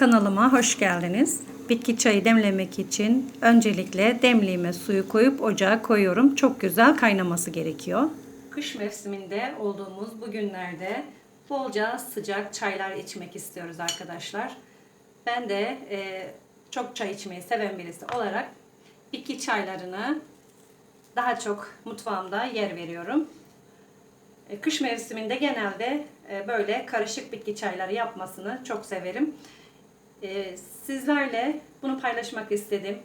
Kanalıma hoş geldiniz. Bitki çayı demlemek için öncelikle demliğime suyu koyup ocağa koyuyorum. Çok güzel kaynaması gerekiyor. Kış mevsiminde olduğumuz bu günlerde bolca sıcak çaylar içmek istiyoruz arkadaşlar. Ben de e, çok çay içmeyi seven birisi olarak bitki çaylarını daha çok mutfağımda yer veriyorum. E, Kış mevsiminde genelde e, böyle karışık bitki çayları yapmasını çok severim. E, Sizlerle bunu paylaşmak istedim.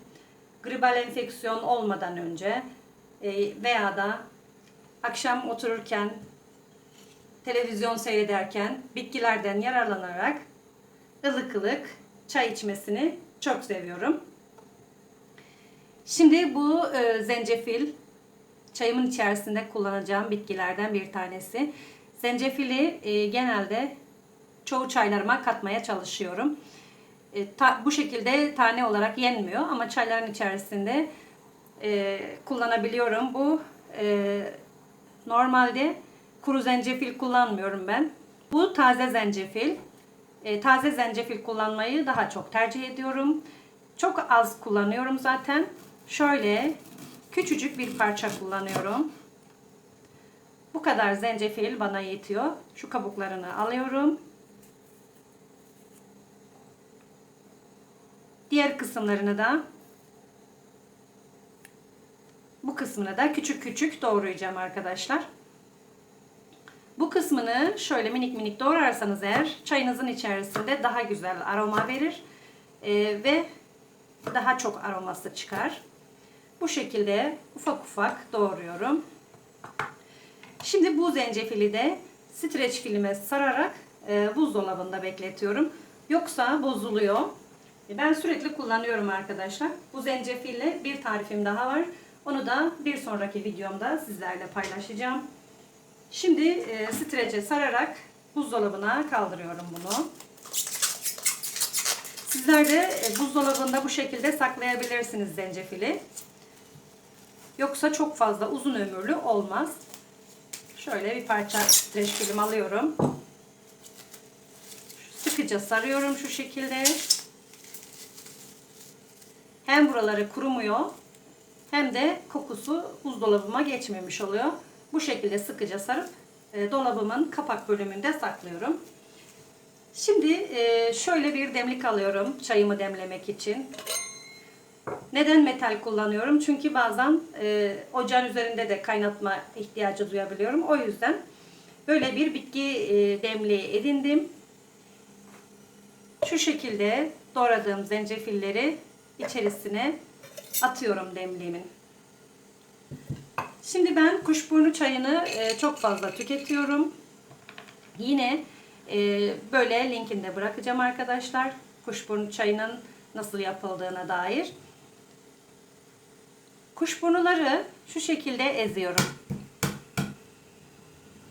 Gribal enfeksiyon olmadan önce e, veya da akşam otururken, televizyon seyrederken bitkilerden yararlanarak ılık ılık çay içmesini çok seviyorum. Şimdi bu e, zencefil çayımın içerisinde kullanacağım bitkilerden bir tanesi. Zencefili e, genelde çoğu çaylarıma katmaya çalışıyorum. E, ta- bu şekilde tane olarak yenmiyor ama çayların içerisinde e, kullanabiliyorum. Bu e, normalde kuru zencefil kullanmıyorum ben. Bu taze zencefil. E, taze zencefil kullanmayı daha çok tercih ediyorum. Çok az kullanıyorum zaten. Şöyle küçücük bir parça kullanıyorum. Bu kadar zencefil bana yetiyor. Şu kabuklarını alıyorum. Diğer kısımlarını da bu kısmını da küçük küçük doğrayacağım arkadaşlar. Bu kısmını şöyle minik minik doğrarsanız eğer çayınızın içerisinde daha güzel aroma verir Ee, ve daha çok aroması çıkar. Bu şekilde ufak ufak doğruyorum. Şimdi bu zencefili de streç filme sararak e, buzdolabında bekletiyorum. Yoksa bozuluyor. E, Ben sürekli kullanıyorum arkadaşlar. Bu zencefille bir tarifim daha var. Onu da bir sonraki videomda sizlerle paylaşacağım. Şimdi e, strece sararak buzdolabına kaldırıyorum bunu. Sizler de e, buzdolabında bu şekilde saklayabilirsiniz zencefili. Yoksa çok fazla uzun ömürlü olmaz. Şöyle bir parça streç film alıyorum. Sıkıca sarıyorum şu şekilde. Hem buraları kurumuyor hem de kokusu buzdolabıma geçmemiş oluyor. Bu şekilde sıkıca sarıp e, dolabımın kapak bölümünde saklıyorum. Şimdi e, şöyle bir demlik alıyorum çayımı demlemek için. Neden metal kullanıyorum? Çünkü bazen e, ocağın üzerinde de kaynatma ihtiyacı duyabiliyorum. O yüzden böyle bir bitki e, demliği edindim. Şu şekilde doğradığım zencefilleri içerisine atıyorum demliğimin. Şimdi ben kuşburnu çayını e, çok fazla tüketiyorum. Yine e, böyle linkinde bırakacağım arkadaşlar. Kuşburnu çayının nasıl yapıldığına dair. Kuşburnuları şu şekilde eziyorum.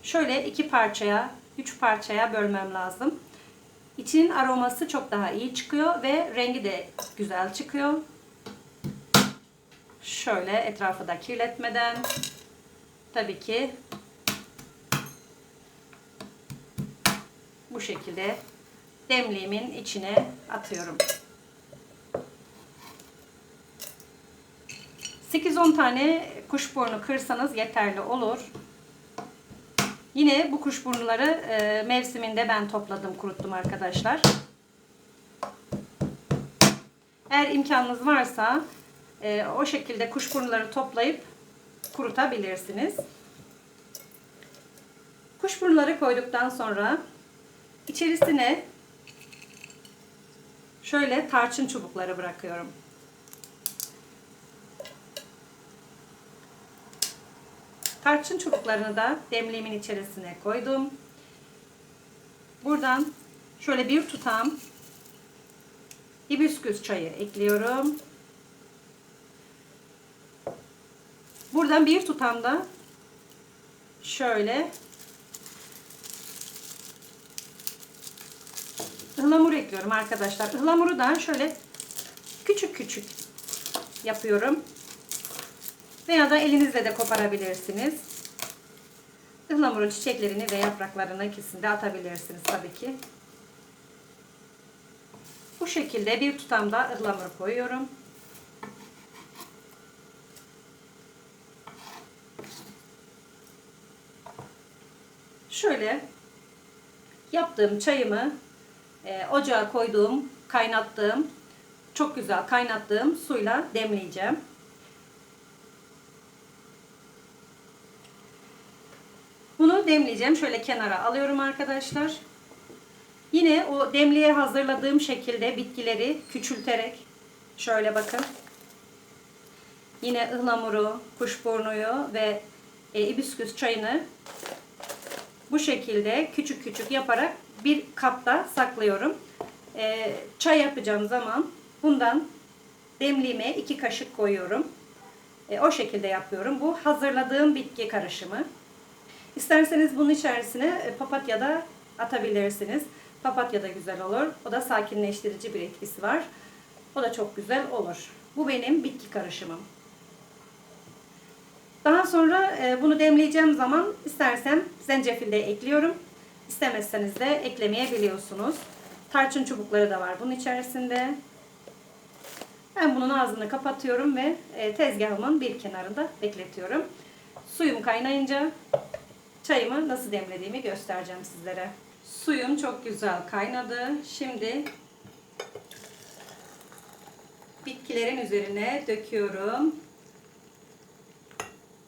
Şöyle iki parçaya, üç parçaya bölmem lazım. İçinin aroması çok daha iyi çıkıyor ve rengi de güzel çıkıyor. Şöyle etrafı da kirletmeden tabii ki bu şekilde demliğimin içine atıyorum. 8-10 tane kuşburnu kırsanız yeterli olur. Yine bu kuşburnuları e, mevsiminde ben topladım, kuruttum arkadaşlar. Eğer imkanınız varsa e, o şekilde kuşburnuları toplayıp kurutabilirsiniz. Kuşburnuları koyduktan sonra içerisine şöyle tarçın çubukları bırakıyorum. Tarçın çubuklarını da demliğimin içerisine koydum. Buradan şöyle bir tutam hibiskus çayı ekliyorum. Buradan bir tutam da şöyle ıhlamur ekliyorum arkadaşlar. Ihlamuru da şöyle küçük küçük yapıyorum. Veya da elinizle de koparabilirsiniz. Ihlamurun çiçeklerini ve yapraklarını ikisini de atabilirsiniz tabii ki. Bu şekilde bir tutamda ıhlamur koyuyorum. Şöyle yaptığım çayımı e, ocağa koyduğum, kaynattığım, çok güzel kaynattığım suyla demleyeceğim. Demleyeceğim. Şöyle kenara alıyorum arkadaşlar. Yine o demliğe hazırladığım şekilde bitkileri küçülterek şöyle bakın. Yine ıhlamuru, kuşburnuyu ve e, ibisküs çayını bu şekilde küçük küçük yaparak bir kapta saklıyorum. E, çay yapacağım zaman bundan demliğime iki kaşık koyuyorum. E, o şekilde yapıyorum. Bu hazırladığım bitki karışımı. İsterseniz bunun içerisine e, papatya da atabilirsiniz. Papatya da güzel olur. O da sakinleştirici bir etkisi var. O da çok güzel olur. Bu benim bitki karışımım. Daha sonra e, bunu demleyeceğim zaman istersem zencefil de ekliyorum. İstemezseniz de eklemeyebiliyorsunuz. Tarçın çubukları da var bunun içerisinde. Ben bunun ağzını kapatıyorum ve e, tezgahımın bir kenarında bekletiyorum. Suyum kaynayınca çayımı nasıl demlediğimi göstereceğim sizlere. Suyum çok güzel kaynadı. Şimdi bitkilerin üzerine döküyorum.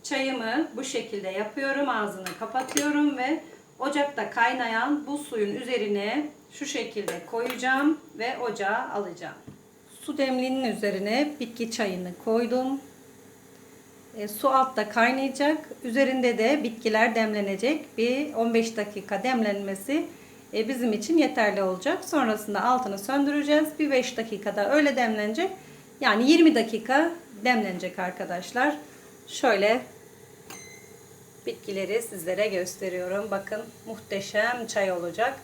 Çayımı bu şekilde yapıyorum. Ağzını kapatıyorum ve ocakta kaynayan bu suyun üzerine şu şekilde koyacağım ve ocağa alacağım. Su demliğinin üzerine bitki çayını koydum. E, su altta kaynayacak. Üzerinde de bitkiler demlenecek. Bir 15 dakika demlenmesi e, bizim için yeterli olacak. Sonrasında altını söndüreceğiz. Bir 5 dakikada öyle demlenecek. Yani 20 dakika demlenecek arkadaşlar. Şöyle bitkileri sizlere gösteriyorum. Bakın muhteşem çay olacak.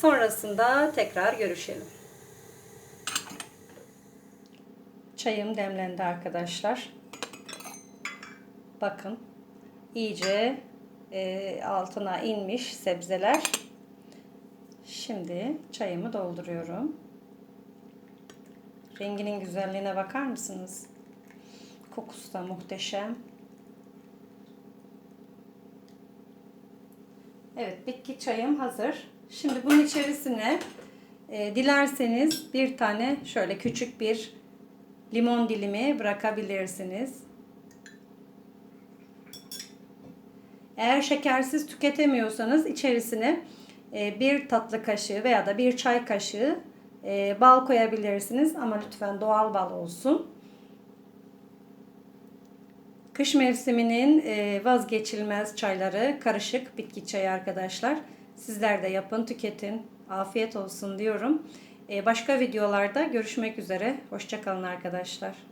Sonrasında tekrar görüşelim. Çayım demlendi arkadaşlar. Bakın iyice e, altına inmiş sebzeler. Şimdi çayımı dolduruyorum. Renginin güzelliğine bakar mısınız? Kokusu da muhteşem. Evet bitki çayım hazır. Şimdi bunun içerisine e, dilerseniz bir tane şöyle küçük bir limon dilimi bırakabilirsiniz. Eğer şekersiz tüketemiyorsanız içerisine e, bir tatlı kaşığı veya da bir çay kaşığı e, bal koyabilirsiniz ama lütfen doğal bal olsun. Kış mevsiminin e, vazgeçilmez çayları karışık bitki çayı arkadaşlar. Sizler de yapın, tüketin. Afiyet olsun diyorum. Başka videolarda görüşmek üzere. Hoşçakalın arkadaşlar.